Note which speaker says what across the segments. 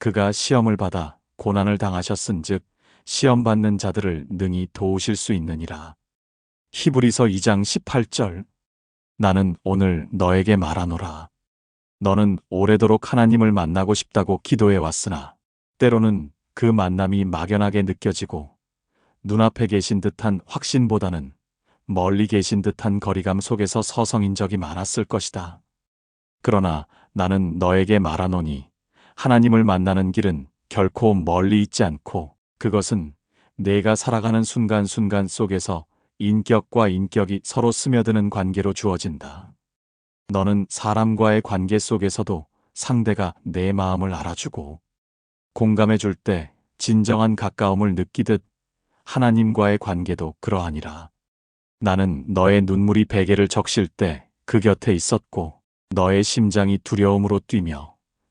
Speaker 1: 그가 시험을 받아 고난을 당하셨은즉 시험 받는 자들을 능히 도우실 수 있느니라. 히브리서 2장 18절 나는 오늘 너에게 말하노라. 너는 오래도록 하나님을 만나고 싶다고 기도해 왔으나 때로는 그 만남이 막연하게 느껴지고 눈앞에 계신 듯한 확신보다는 멀리 계신 듯한 거리감 속에서 서성인 적이 많았을 것이다. 그러나 나는 너에게 말하노니 하나님을 만나는 길은 결코 멀리 있지 않고 그것은 내가 살아가는 순간순간 속에서 인격과 인격이 서로 스며드는 관계로 주어진다. 너는 사람과의 관계 속에서도 상대가 내 마음을 알아주고 공감해 줄 때 진정한 가까움을 느끼듯 하나님과의 관계도 그러하니라. 나는 너의 눈물이 베개를 적실 때 그 곁에 있었고 너의 심장이 두려움으로 뛰며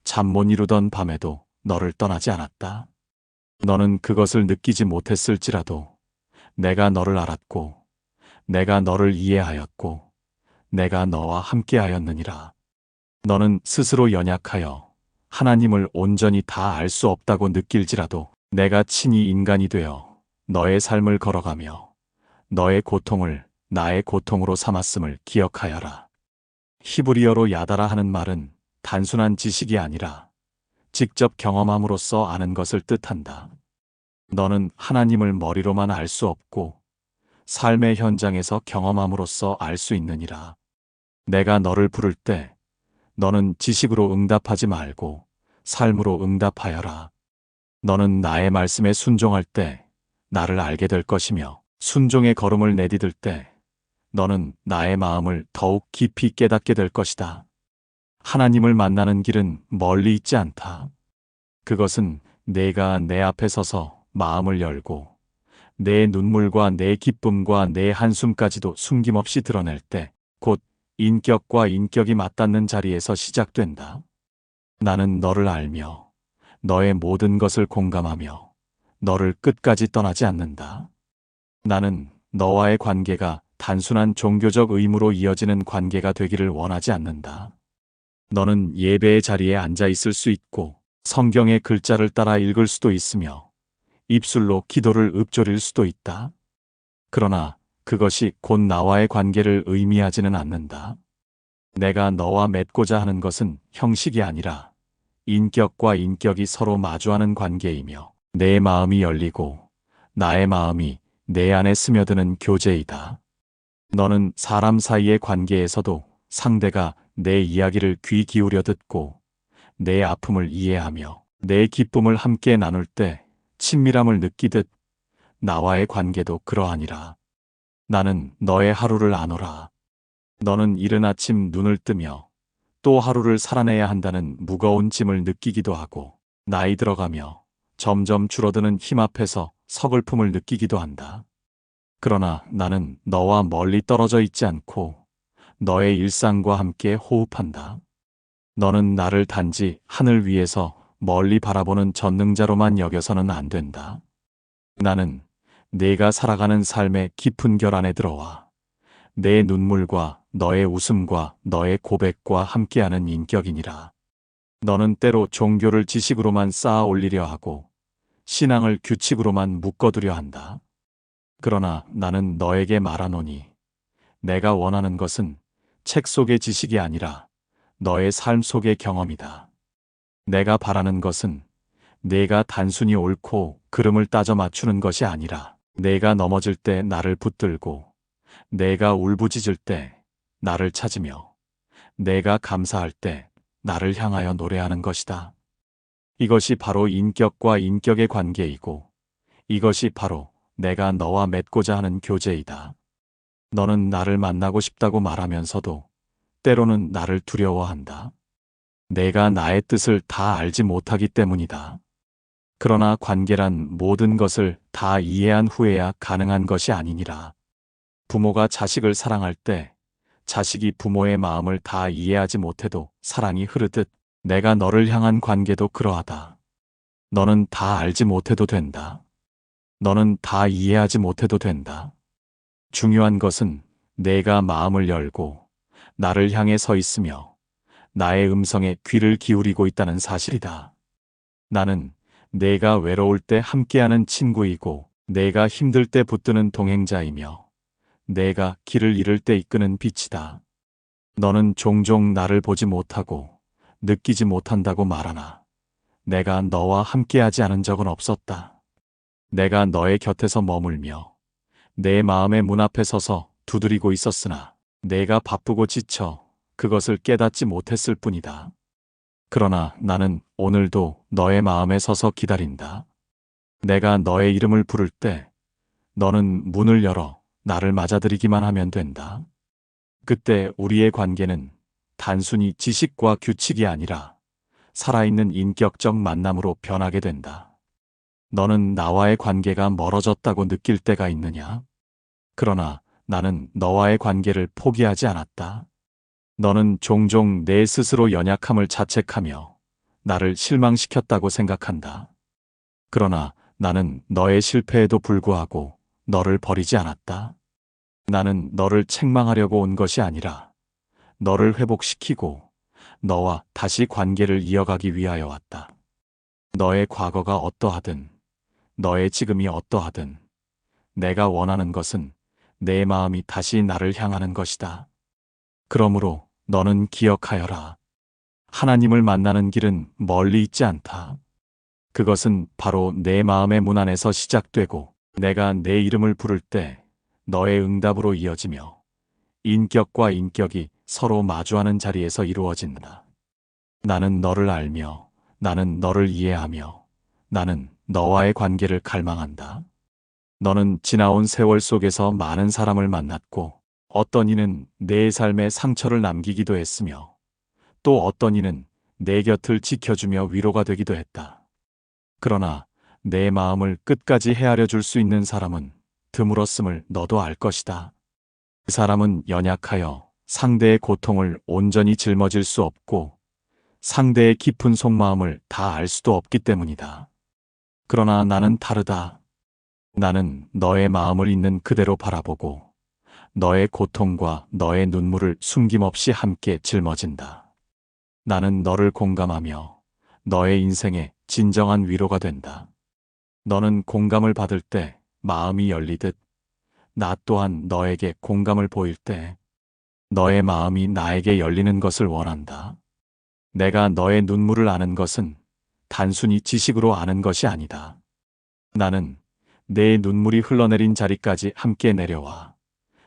Speaker 1: 잠 못 이루던 밤에도 너를 떠나지 않았다. 너는 그것을 느끼지 못했을지라도 내가 너를 알았고 내가 너를 이해하였고 내가 너와 함께하였느니라. 너는 스스로 연약하여 하나님을 온전히 다 알 수 없다고 느낄지라도 내가 친히 인간이 되어 너의 삶을 걸어가며 너의 고통을 나의 고통으로 삼았음을 기억하여라. 히브리어로 야다라 하는 말은 단순한 지식이 아니라 직접 경험함으로써 아는 것을 뜻한다. 너는 하나님을 머리로만 알 수 없고 삶의 현장에서 경험함으로써 알 수 있느니라. 내가 너를 부를 때 너는 지식으로 응답하지 말고 삶으로 응답하여라. 너는 나의 말씀에 순종할 때 나를 알게 될 것이며 순종의 걸음을 내디딜 때 너는 나의 마음을 더욱 깊이 깨닫게 될 것이다. 하나님을 만나는 길은 멀리 있지 않다. 그것은 내가 내 앞에 서서 마음을 열고 내 눈물과 내 기쁨과 내 한숨까지도 숨김없이 드러낼 때 곧 인격과 인격이 맞닿는 자리에서 시작된다. 나는 너를 알며 너의 모든 것을 공감하며 너를 끝까지 떠나지 않는다. 나는 너와의 관계가 단순한 종교적 의무로 이어지는 관계가 되기를 원하지 않는다. 너는 예배의 자리에 앉아 있을 수 있고 성경의 글자를 따라 읽을 수도 있으며 입술로 기도를 읊조릴 수도 있다. 그러나 그것이 곧 나와의 관계를 의미하지는 않는다. 내가 너와 맺고자 하는 것은 형식이 아니라 인격과 인격이 서로 마주하는 관계이며 내 마음이 열리고 나의 마음이 내 안에 스며드는 교제이다. 너는 사람 사이의 관계에서도 상대가 내 이야기를 귀 기울여 듣고 내 아픔을 이해하며 내 기쁨을 함께 나눌 때 친밀함을 느끼듯 나와의 관계도 그러하니라. 나는 너의 하루를 아노라. 너는 이른 아침 눈을 뜨며 또 하루를 살아내야 한다는 무거운 짐을 느끼기도 하고 나이 들어가며 점점 줄어드는 힘 앞에서 서글픔을 느끼기도 한다. 그러나 나는 너와 멀리 떨어져 있지 않고 너의 일상과 함께 호흡한다. 너는 나를 단지 하늘 위에서 멀리 바라보는 전능자로만 여겨서는 안 된다. 나는 내가 살아가는 삶의 깊은 결 안에 들어와 내 눈물과 너의 웃음과 너의 고백과 함께하는 인격이니라. 너는 때로 종교를 지식으로만 쌓아 올리려 하고 신앙을 규칙으로만 묶어두려 한다. 그러나 나는 너에게 말하노니 내가 원하는 것은 책 속의 지식이 아니라 너의 삶 속의 경험이다. 내가 바라는 것은 내가 단순히 옳고 그름을 따져 맞추는 것이 아니라 내가 넘어질 때 나를 붙들고 내가 울부짖을 때 나를 찾으며 내가 감사할 때 나를 향하여 노래하는 것이다. 이것이 바로 인격과 인격의 관계이고 이것이 바로 내가 너와 맺고자 하는 교제이다. 너는 나를 만나고 싶다고 말하면서도 때로는 나를 두려워한다. 내가 나의 뜻을 다 알지 못하기 때문이다. 그러나 관계란 모든 것을 다 이해한 후에야 가능한 것이 아니니라. 부모가 자식을 사랑할 때 자식이 부모의 마음을 다 이해하지 못해도 사랑이 흐르듯 내가 너를 향한 관계도 그러하다. 너는 다 알지 못해도 된다. 너는 다 이해하지 못해도 된다. 중요한 것은 내가 마음을 열고 나를 향해 서 있으며 나의 음성에 귀를 기울이고 있다는 사실이다. 나는 내가 외로울 때 함께하는 친구이고 내가 힘들 때 붙드는 동행자이며 내가 길을 잃을 때 이끄는 빛이다. 너는 종종 나를 보지 못하고 느끼지 못한다고 말하나 내가 너와 함께하지 않은 적은 없었다. 내가 너의 곁에서 머물며 내 마음의 문 앞에 서서 두드리고 있었으나 내가 바쁘고 지쳐 그것을 깨닫지 못했을 뿐이다. 그러나 나는 오늘도 너의 마음에 서서 기다린다. 내가 너의 이름을 부를 때 너는 문을 열어 나를 맞아들이기만 하면 된다. 그때 우리의 관계는 단순히 지식과 규칙이 아니라 살아있는 인격적 만남으로 변하게 된다. 너는 나와의 관계가 멀어졌다고 느낄 때가 있느냐? 그러나 나는 너와의 관계를 포기하지 않았다. 너는 종종 내 스스로 연약함을 자책하며 나를 실망시켰다고 생각한다. 그러나 나는 너의 실패에도 불구하고 너를 버리지 않았다. 나는 너를 책망하려고 온 것이 아니라 너를 회복시키고 너와 다시 관계를 이어가기 위하여 왔다. 너의 과거가 어떠하든 너의 지금이 어떠하든 내가 원하는 것은 내 마음이 다시 나를 향하는 것이다. 그러므로 너는 기억하여라. 하나님을 만나는 길은 멀리 있지 않다. 그것은 바로 내 마음의 문 안에서 시작되고 내가 내 이름을 부를 때 너의 응답으로 이어지며 인격과 인격이 서로 마주하는 자리에서 이루어진다. 나는 너를 알며 나는 너를 이해하며 나는 너와의 관계를 갈망한다. 너는 지나온 세월 속에서 많은 사람을 만났고 어떤 이는 내 삶에 상처를 남기기도 했으며 또 어떤 이는 내 곁을 지켜주며 위로가 되기도 했다. 그러나 내 마음을 끝까지 헤아려 줄 수 있는 사람은 드물었음을 너도 알 것이다. 그 사람은 연약하여 상대의 고통을 온전히 짊어질 수 없고 상대의 깊은 속마음을 다 알 수도 없기 때문이다. 그러나 나는 다르다. 나는 너의 마음을 있는 그대로 바라보고 너의 고통과 너의 눈물을 숨김없이 함께 짊어진다. 나는 너를 공감하며 너의 인생에 진정한 위로가 된다. 너는 공감을 받을 때 마음이 열리듯 나 또한 너에게 공감을 보일 때 너의 마음이 나에게 열리는 것을 원한다. 내가 너의 눈물을 아는 것은 단순히 지식으로 아는 것이 아니다. 나는 내 눈물이 흘러내린 자리까지 함께 내려와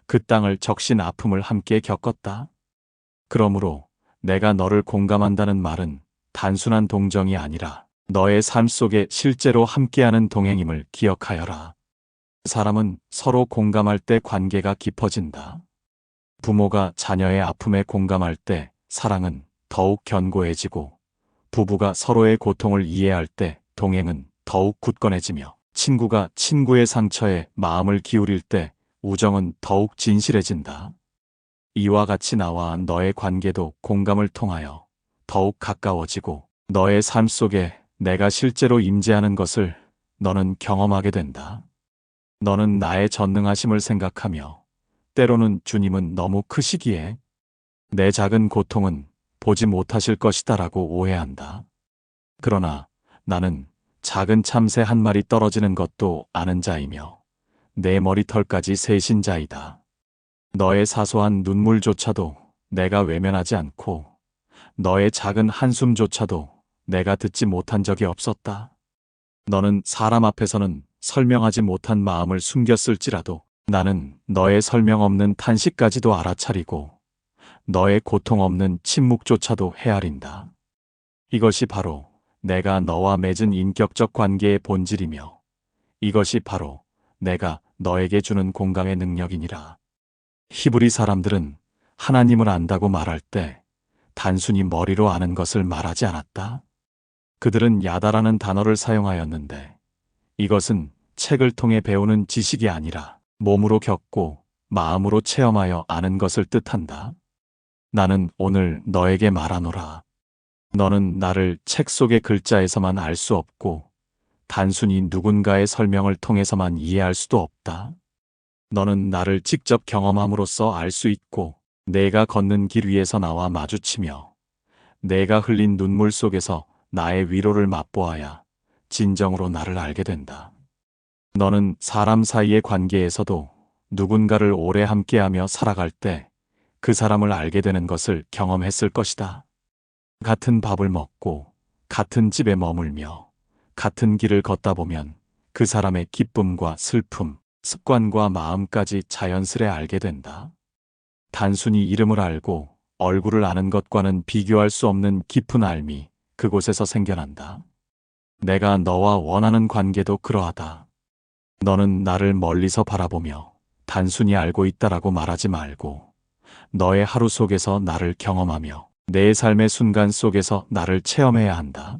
Speaker 1: 그 땅을 적신 아픔을 함께 겪었다. 그러므로 내가 너를 공감한다는 말은 단순한 동정이 아니라 너의 삶 속에 실제로 함께하는 동행임을 기억하여라. 사람은 서로 공감할 때 관계가 깊어진다. 부모가 자녀의 아픔에 공감할 때 사랑은 더욱 견고해지고 부부가 서로의 고통을 이해할 때 동행은 더욱 굳건해지며 친구가 친구의 상처에 마음을 기울일 때 우정은 더욱 진실해진다. 이와 같이 나와 너의 관계도 공감을 통하여 더욱 가까워지고 너의 삶 속에 내가 실제로 임재하는 것을 너는 경험하게 된다. 너는 나의 전능하심을 생각하며 때로는 주님은 너무 크시기에 내 작은 고통은 보지 못하실 것이다라고 오해한다. 그러나 나는 작은 참새 한 마리 떨어지는 것도 아는 자이며 내 머리털까지 세신 자이다. 너의 사소한 눈물조차도 내가 외면하지 않고 너의 작은 한숨조차도 내가 듣지 못한 적이 없었다. 너는 사람 앞에서는 설명하지 못한 마음을 숨겼을지라도 나는 너의 설명 없는 탄식까지도 알아차리고 너의 고통 없는 침묵조차도 헤아린다. 이것이 바로 내가 너와 맺은 인격적 관계의 본질이며 이것이 바로 내가 너에게 주는 공감의 능력이니라. 히브리 사람들은 하나님을 안다고 말할 때 단순히 머리로 아는 것을 말하지 않았다. 그들은 야다라는 단어를 사용하였는데 이것은 책을 통해 배우는 지식이 아니라 몸으로 겪고 마음으로 체험하여 아는 것을 뜻한다. 나는 오늘 너에게 말하노라. 너는 나를 책 속의 글자에서만 알 수 없고 단순히 누군가의 설명을 통해서만 이해할 수도 없다. 너는 나를 직접 경험함으로써 알 수 있고 내가 걷는 길 위에서 나와 마주치며 내가 흘린 눈물 속에서 나의 위로를 맛보아야 진정으로 나를 알게 된다. 너는 사람 사이의 관계에서도 누군가를 오래 함께하며 살아갈 때 그 사람을 알게 되는 것을 경험했을 것이다. 같은 밥을 먹고 같은 집에 머물며 같은 길을 걷다 보면 그 사람의 기쁨과 슬픔, 습관과 마음까지 자연스레 알게 된다. 단순히 이름을 알고 얼굴을 아는 것과는 비교할 수 없는 깊은 알미 그곳에서 생겨난다. 내가 너와 원하는 관계도 그러하다. 너는 나를 멀리서 바라보며 단순히 알고 있다라고 말하지 말고 너의 하루 속에서 나를 경험하며 내 삶의 순간 속에서 나를 체험해야 한다.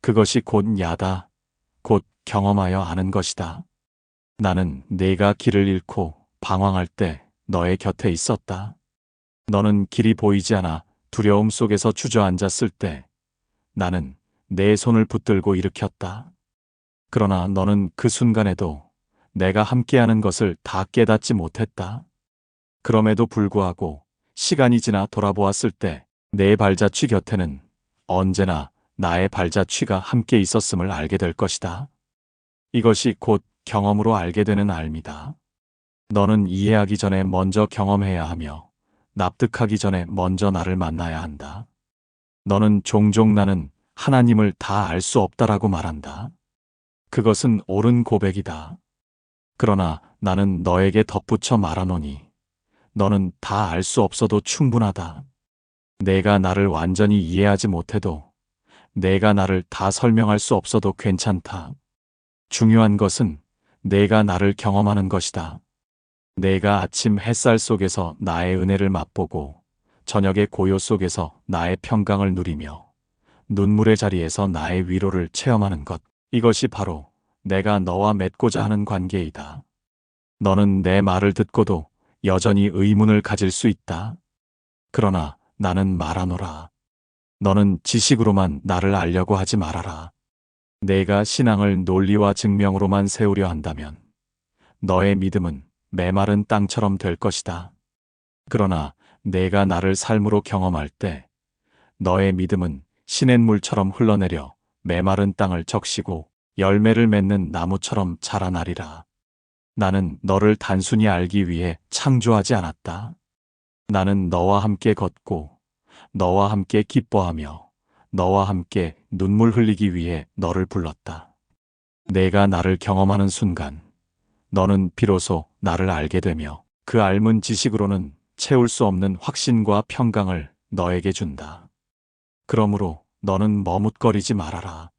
Speaker 1: 그것이 곧 야다. 곧 경험하여 아는 것이다. 나는 내가 길을 잃고 방황할 때 너의 곁에 있었다. 너는 길이 보이지 않아 두려움 속에서 주저앉았을 때 나는 내 손을 붙들고 일으켰다. 그러나 너는 그 순간에도 내가 함께하는 것을 다 깨닫지 못했다. 그럼에도 불구하고 시간이 지나 돌아보았을 때 내 발자취 곁에는 언제나 나의 발자취가 함께 있었음을 알게 될 것이다. 이것이 곧 경험으로 알게 되는 알미다. 너는 이해하기 전에 먼저 경험해야 하며 납득하기 전에 먼저 나를 만나야 한다. 너는 종종 나는 하나님을 다 알 수 없다라고 말한다. 그것은 옳은 고백이다. 그러나 나는 너에게 덧붙여 말하노니 너는 다 알 수 없어도 충분하다. 내가 나를 완전히 이해하지 못해도 내가 나를 다 설명할 수 없어도 괜찮다. 중요한 것은 내가 나를 경험하는 것이다. 내가 아침 햇살 속에서 나의 은혜를 맛보고 저녁의 고요 속에서 나의 평강을 누리며 눈물의 자리에서 나의 위로를 체험하는 것. 이것이 바로 내가 너와 맺고자 하는 관계이다. 너는 내 말을 듣고도 여전히 의문을 가질 수 있다. 그러나 나는 말하노라. 너는 지식으로만 나를 알려고 하지 말아라. 내가 신앙을 논리와 증명으로만 세우려 한다면 너의 믿음은 메마른 땅처럼 될 것이다. 그러나 내가 나를 삶으로 경험할 때 너의 믿음은 시냇물처럼 흘러내려 메마른 땅을 적시고 열매를 맺는 나무처럼 자라나리라. 나는 너를 단순히 알기 위해 창조하지 않았다. 나는 너와 함께 걷고 너와 함께 기뻐하며 너와 함께 눈물 흘리기 위해 너를 불렀다. 내가 나를 경험하는 순간 너는 비로소 나를 알게 되며 그 알문 지식으로는 채울 수 없는 확신과 평강을 너에게 준다. 그러므로 너는 머뭇거리지 말아라.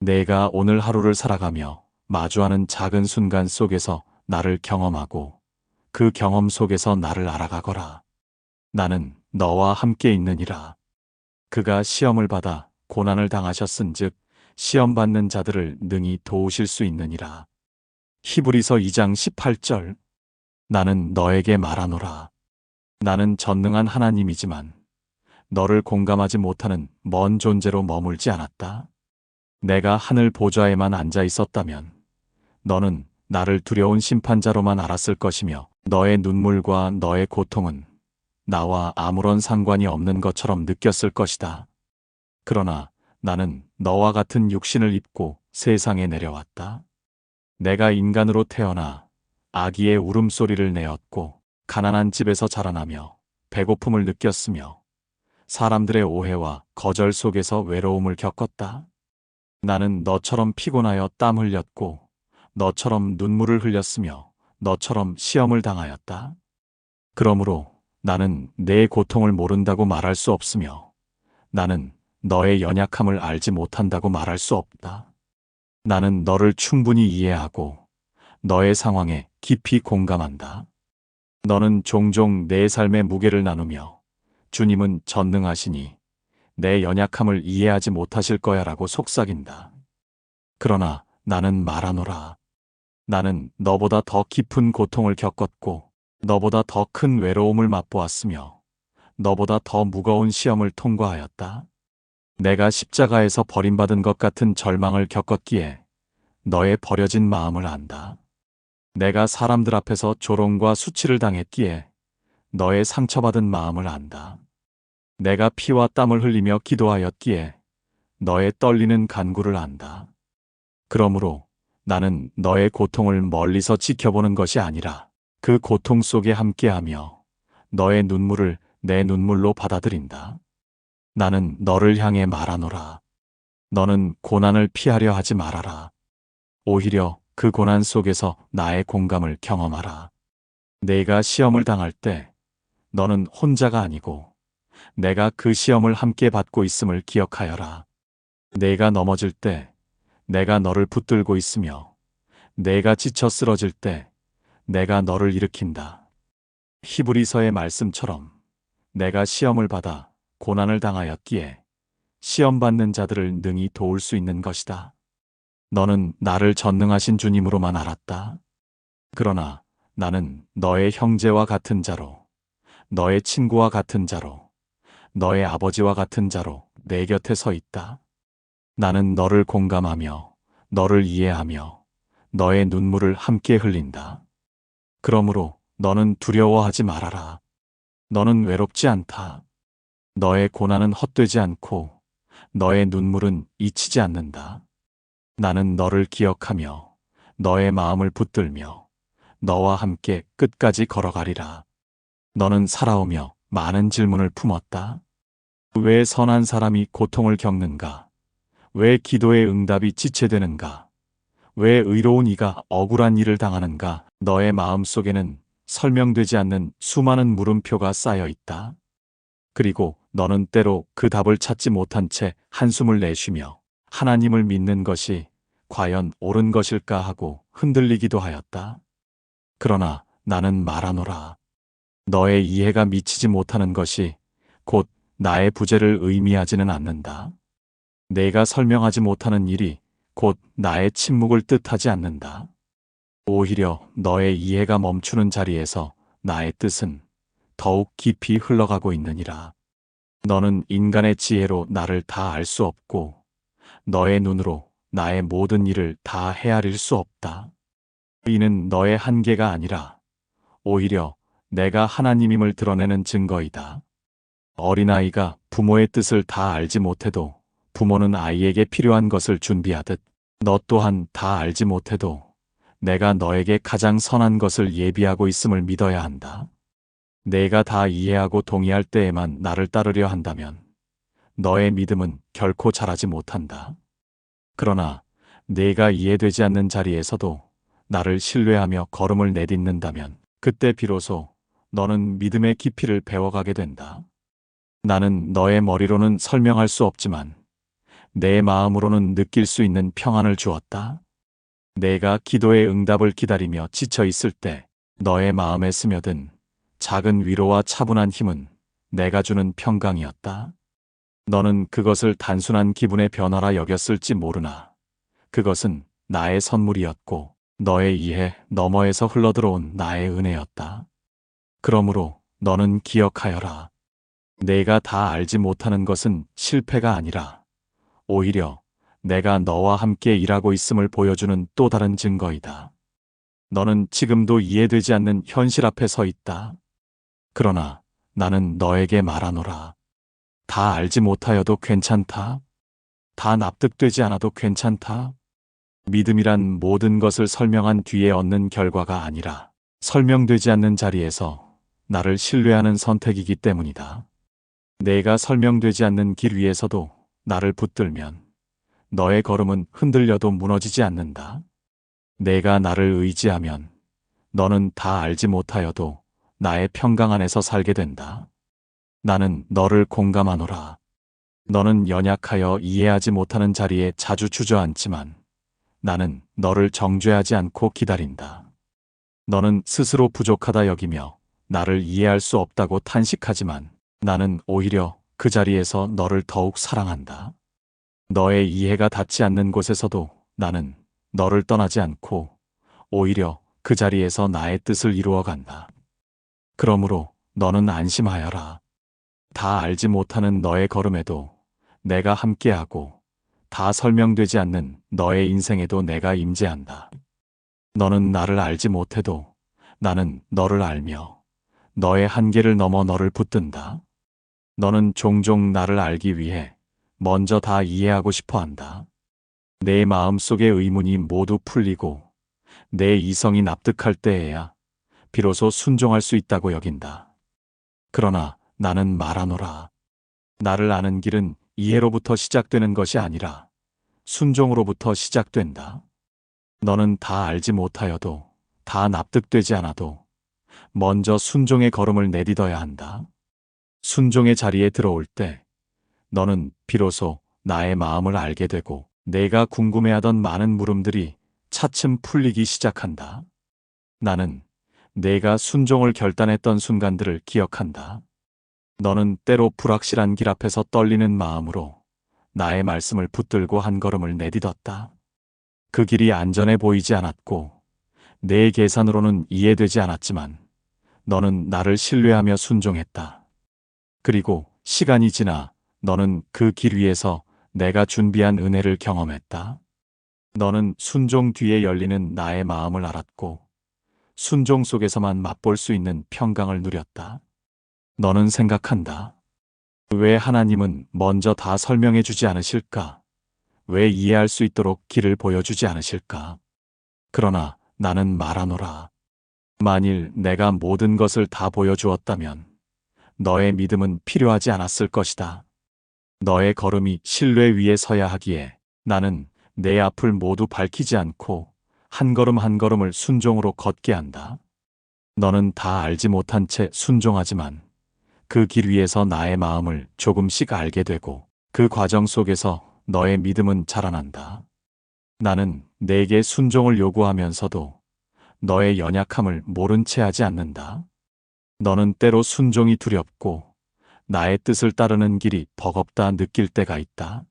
Speaker 1: 내가 오늘 하루를 살아가며 마주하는 작은 순간 속에서 나를 경험하고 그 경험 속에서 나를 알아가거라. 나는 너와 함께 있느니라. 그가 시험을 받아 고난을 당하셨은즉 시험 받는 자들을 능히 도우실 수 있느니라. 히브리서 2장 18절 나는 너에게 말하노라. 나는 전능한 하나님이지만 너를 공감하지 못하는 먼 존재로 머물지 않았다. 내가 하늘 보좌에만 앉아 있었다면 너는 나를 두려운 심판자로만 알았을 것이며 너의 눈물과 너의 고통은 나와 아무런 상관이 없는 것처럼 느꼈을 것이다. 그러나 나는 너와 같은 육신을 입고 세상에 내려왔다. 내가 인간으로 태어나 아기의 울음소리를 내었고 가난한 집에서 자라나며 배고픔을 느꼈으며 사람들의 오해와 거절 속에서 외로움을 겪었다. 나는 너처럼 피곤하여 땀 흘렸고 너처럼 눈물을 흘렸으며 너처럼 시험을 당하였다. 그러므로 나는 내 고통을 모른다고 말할 수 없으며 나는 너의 연약함을 알지 못한다고 말할 수 없다. 나는 너를 충분히 이해하고 너의 상황에 깊이 공감한다. 너는 종종 내 삶의 무게를 나누며 주님은 전능하시니 내 연약함을 이해하지 못하실 거야 라고 속삭인다. 그러나 나는 말하노라. 나는 너보다 더 깊은 고통을 겪었고 너보다 더 큰 외로움을 맛보았으며 너보다 더 무거운 시험을 통과하였다. 내가 십자가에서 버림받은 것 같은 절망을 겪었기에 너의 버려진 마음을 안다. 내가 사람들 앞에서 조롱과 수치를 당했기에 너의 상처받은 마음을 안다. 내가 피와 땀을 흘리며 기도하였기에 너의 떨리는 간구를 안다. 그러므로 나는 너의 고통을 멀리서 지켜보는 것이 아니라 그 고통 속에 함께하며 너의 눈물을 내 눈물로 받아들인다. 나는 너를 향해 말하노라. 너는 고난을 피하려 하지 말아라. 오히려 그 고난 속에서 나의 공감을 경험하라. 내가 시험을 당할 때 너는 혼자가 아니고 내가 그 시험을 함께 받고 있음을 기억하여라. 내가 넘어질 때 내가 너를 붙들고 있으며 내가 지쳐 쓰러질 때 내가 너를 일으킨다. 히브리서의 말씀처럼 내가 시험을 받아 고난을 당하였기에 시험 받는 자들을 능히 도울 수 있는 것이다. 너는 나를 전능하신 주님으로만 알았다. 그러나 나는 너의 형제와 같은 자로, 너의 친구와 같은 자로, 너의 아버지와 같은 자로 내 곁에 서 있다. 나는 너를 공감하며, 너를 이해하며, 너의 눈물을 함께 흘린다. 그러므로 너는 두려워하지 말아라. 너는 외롭지 않다. 너의 고난은 헛되지 않고, 너의 눈물은 잊히지 않는다. 나는 너를 기억하며 너의 마음을 붙들며 너와 함께 끝까지 걸어가리라. 너는 살아오며 많은 질문을 품었다. 왜 선한 사람이 고통을 겪는가? 왜 기도의 응답이 지체되는가? 왜 의로운 이가 억울한 일을 당하는가? 너의 마음 속에는 설명되지 않는 수많은 물음표가 쌓여 있다. 그리고 너는 때로 그 답을 찾지 못한 채 한숨을 내쉬며 하나님을 믿는 것이 과연 옳은 것일까 하고 흔들리기도 하였다. 그러나 나는 말하노라. 너의 이해가 미치지 못하는 것이 곧 나의 부재를 의미하지는 않는다. 내가 설명하지 못하는 일이 곧 나의 침묵을 뜻하지 않는다. 오히려 너의 이해가 멈추는 자리에서 나의 뜻은 더욱 깊이 흘러가고 있느니라. 너는 인간의 지혜로 나를 다 알 수 없고 너의 눈으로 나의 모든 일을 다 헤아릴 수 없다. 이는 너의 한계가 아니라 오히려 내가 하나님임을 드러내는 증거이다. 어린아이가 부모의 뜻을 다 알지 못해도 부모는 아이에게 필요한 것을 준비하듯 너 또한 다 알지 못해도 내가 너에게 가장 선한 것을 예비하고 있음을 믿어야 한다. 내가 다 이해하고 동의할 때에만 나를 따르려 한다면 너의 믿음은 결코 자라지 못한다. 그러나 내가 이해되지 않는 자리에서도 나를 신뢰하며 걸음을 내딛는다면 그때 비로소 너는 믿음의 깊이를 배워가게 된다. 나는 너의 머리로는 설명할 수 없지만 내 마음으로는 느낄 수 있는 평안을 주었다. 내가 기도의 응답을 기다리며 지쳐 있을 때 너의 마음에 스며든 작은 위로와 차분한 힘은 내가 주는 평강이었다. 너는 그것을 단순한 기분의 변화라 여겼을지 모르나 그것은 나의 선물이었고 너의 이해 너머에서 흘러들어온 나의 은혜였다. 그러므로 너는 기억하여라. 내가 다 알지 못하는 것은 실패가 아니라 오히려 내가 너와 함께 일하고 있음을 보여주는 또 다른 증거이다. 너는 지금도 이해되지 않는 현실 앞에 서 있다. 그러나 나는 너에게 말하노라. 다 알지 못하여도 괜찮다. 다 납득되지 않아도 괜찮다. 믿음이란 모든 것을 설명한 뒤에 얻는 결과가 아니라 설명되지 않는 자리에서 나를 신뢰하는 선택이기 때문이다. 내가 설명되지 않는 길 위에서도 나를 붙들면 너의 걸음은 흔들려도 무너지지 않는다. 내가 나를 의지하면 너는 다 알지 못하여도 나의 평강 안에서 살게 된다. 나는 너를 공감하노라. 너는 연약하여 이해하지 못하는 자리에 자주 주저앉지만 나는 너를 정죄하지 않고 기다린다. 너는 스스로 부족하다 여기며 나를 이해할 수 없다고 탄식하지만 나는 오히려 그 자리에서 너를 더욱 사랑한다. 너의 이해가 닿지 않는 곳에서도 나는 너를 떠나지 않고 오히려 그 자리에서 나의 뜻을 이루어 간다. 그러므로 너는 안심하여라. 다 알지 못하는 너의 걸음에도 내가 함께하고 다 설명되지 않는 너의 인생에도 내가 임재한다. 너는 나를 알지 못해도 나는 너를 알며 너의 한계를 넘어 너를 붙든다. 너는 종종 나를 알기 위해 먼저 다 이해하고 싶어 한다. 내 마음속의 의문이 모두 풀리고 내 이성이 납득할 때에야 비로소 순종할 수 있다고 여긴다. 그러나 나는 말하노라. 나를 아는 길은 이해로부터 시작되는 것이 아니라 순종으로부터 시작된다. 너는 다 알지 못하여도 다 납득되지 않아도 먼저 순종의 걸음을 내딛어야 한다. 순종의 자리에 들어올 때 너는 비로소 나의 마음을 알게 되고 내가 궁금해하던 많은 물음들이 차츰 풀리기 시작한다. 나는 내가 순종을 결단했던 순간들을 기억한다. 너는 때로 불확실한 길 앞에서 떨리는 마음으로 나의 말씀을 붙들고 한 걸음을 내딛었다. 그 길이 안전해 보이지 않았고 내 계산으로는 이해되지 않았지만 너는 나를 신뢰하며 순종했다. 그리고 시간이 지나 너는 그 길 위에서 내가 준비한 은혜를 경험했다. 너는 순종 뒤에 열리는 나의 마음을 알았고 순종 속에서만 맛볼 수 있는 평강을 누렸다. 너는 생각한다. 왜 하나님은 먼저 다 설명해 주지 않으실까? 왜 이해할 수 있도록 길을 보여주지 않으실까? 그러나 나는 말하노라. 만일 내가 모든 것을 다 보여주었다면 너의 믿음은 필요하지 않았을 것이다. 너의 걸음이 신뢰 위에 서야 하기에 나는 내 앞을 모두 밝히지 않고 한 걸음 한 걸음을 순종으로 걷게 한다. 너는 다 알지 못한 채 순종하지만 그 길 위에서 나의 마음을 조금씩 알게 되고 그 과정 속에서 너의 믿음은 자라난다. 나는 내게 순종을 요구하면서도 너의 연약함을 모른 채 하지 않는다. 너는 때로 순종이 두렵고 나의 뜻을 따르는 길이 버겁다 느낄 때가 있다.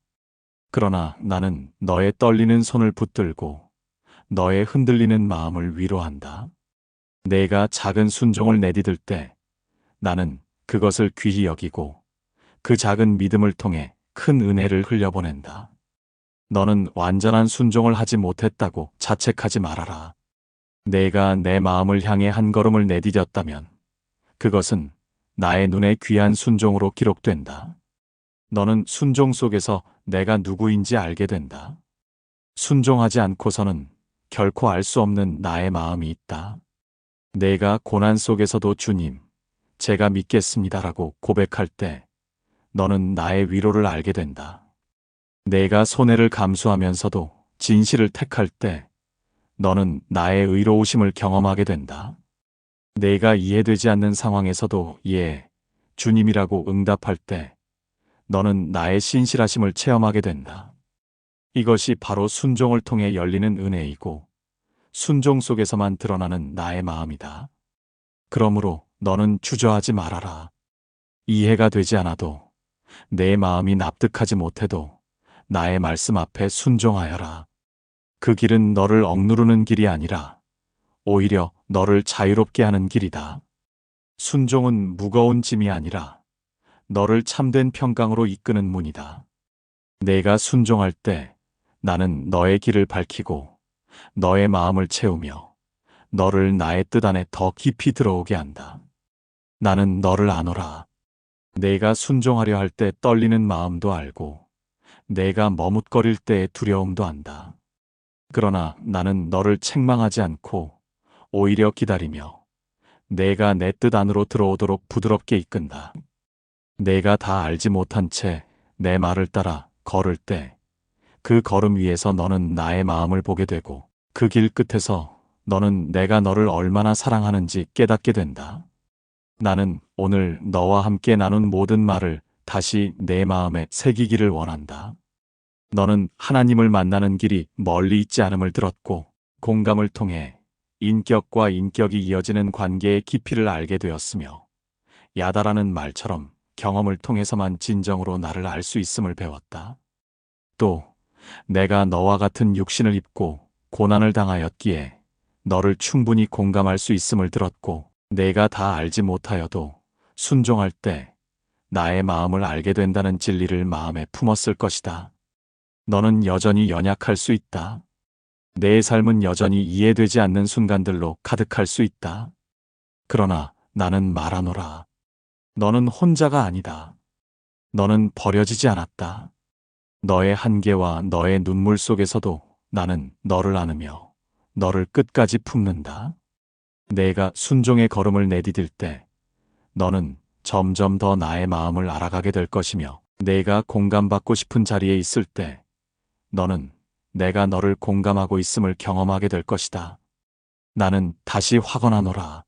Speaker 1: 그러나 나는 너의 떨리는 손을 붙들고 너의 흔들리는 마음을 위로한다. 내가 작은 순종을 내디딜 때 나는 그것을 귀히 여기고 그 작은 믿음을 통해 큰 은혜를 흘려보낸다. 너는 완전한 순종을 하지 못했다고 자책하지 말아라. 내가 내 마음을 향해 한 걸음을 내디뎠다면 그것은 나의 눈에 귀한 순종으로 기록된다. 너는 순종 속에서 내가 누구인지 알게 된다. 순종하지 않고서는 결코 알 수 없는 나의 마음이 있다. 내가 고난 속에서도 주님, 제가 믿겠습니다라고 고백할 때 너는 나의 위로를 알게 된다. 내가 손해를 감수하면서도 진실을 택할 때 너는 나의 의로우심을 경험하게 된다. 내가 이해되지 않는 상황에서도 예, 주님이라고 응답할 때 너는 나의 신실하심을 체험하게 된다. 이것이 바로 순종을 통해 열리는 은혜이고 순종 속에서만 드러나는 나의 마음이다. 그러므로 너는 주저하지 말아라. 이해가 되지 않아도 내 마음이 납득하지 못해도 나의 말씀 앞에 순종하여라. 그 길은 너를 억누르는 길이 아니라 오히려 너를 자유롭게 하는 길이다. 순종은 무거운 짐이 아니라 너를 참된 평강으로 이끄는 문이다. 내가 순종할 때 나는 너의 길을 밝히고 너의 마음을 채우며 너를 나의 뜻 안에 더 깊이 들어오게 한다. 나는 너를 아노라. 내가 순종하려 할 때 떨리는 마음도 알고 내가 머뭇거릴 때의 두려움도 안다. 그러나 나는 너를 책망하지 않고 오히려 기다리며 내가 내 뜻 안으로 들어오도록 부드럽게 이끈다. 내가 다 알지 못한 채 내 말을 따라 걸을 때 그 걸음 위에서 너는 나의 마음을 보게 되고 그 길 끝에서 너는 내가 너를 얼마나 사랑하는지 깨닫게 된다. 나는 오늘 너와 함께 나눈 모든 말을 다시 내 마음에 새기기를 원한다. 너는 하나님을 만나는 길이 멀리 있지 않음을 들었고 공감을 통해 인격과 인격이 이어지는 관계의 깊이를 알게 되었으며 야다라는 말처럼 경험을 통해서만 진정으로 나를 알 수 있음을 배웠다. 또 내가 너와 같은 육신을 입고 고난을 당하였기에 너를 충분히 공감할 수 있음을 들었고 내가 다 알지 못하여도 순종할 때 나의 마음을 알게 된다는 진리를 마음에 품었을 것이다. 너는 여전히 연약할 수 있다. 내 삶은 여전히 이해되지 않는 순간들로 가득할 수 있다. 그러나 나는 말하노라. 너는 혼자가 아니다. 너는 버려지지 않았다. 너의 한계와 너의 눈물 속에서도 나는 너를 안으며 너를 끝까지 품는다. 내가 순종의 걸음을 내디딜 때 너는 점점 더 나의 마음을 알아가게 될 것이며 내가 공감받고 싶은 자리에 있을 때 너는 내가 너를 공감하고 있음을 경험하게 될 것이다. 나는 다시 화건하노라.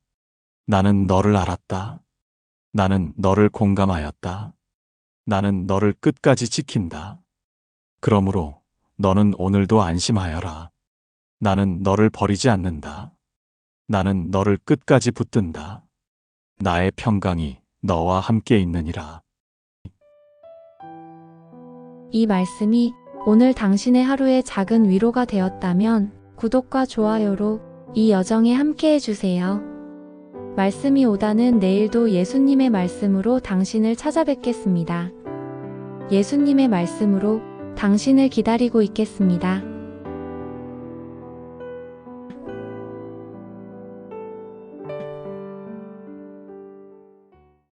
Speaker 1: 나는 너를 알았다. 나는 너를 공감하였다. 나는 너를 끝까지 지킨다. 그러므로 너는 오늘도 안심하여라. 나는 너를 버리지 않는다. 나는 너를 끝까지 붙든다. 나의 평강이 너와 함께 있느니라.
Speaker 2: 이 말씀이 오늘 당신의 하루에 작은 위로가 되었다면 구독과 좋아요로 이 여정에 함께 해 주세요. 말씀이 오다는 내일도 예수님의 말씀으로 당신을 찾아뵙겠습니다. 예수님의 말씀으로 당신을 기다리고 있겠습니다.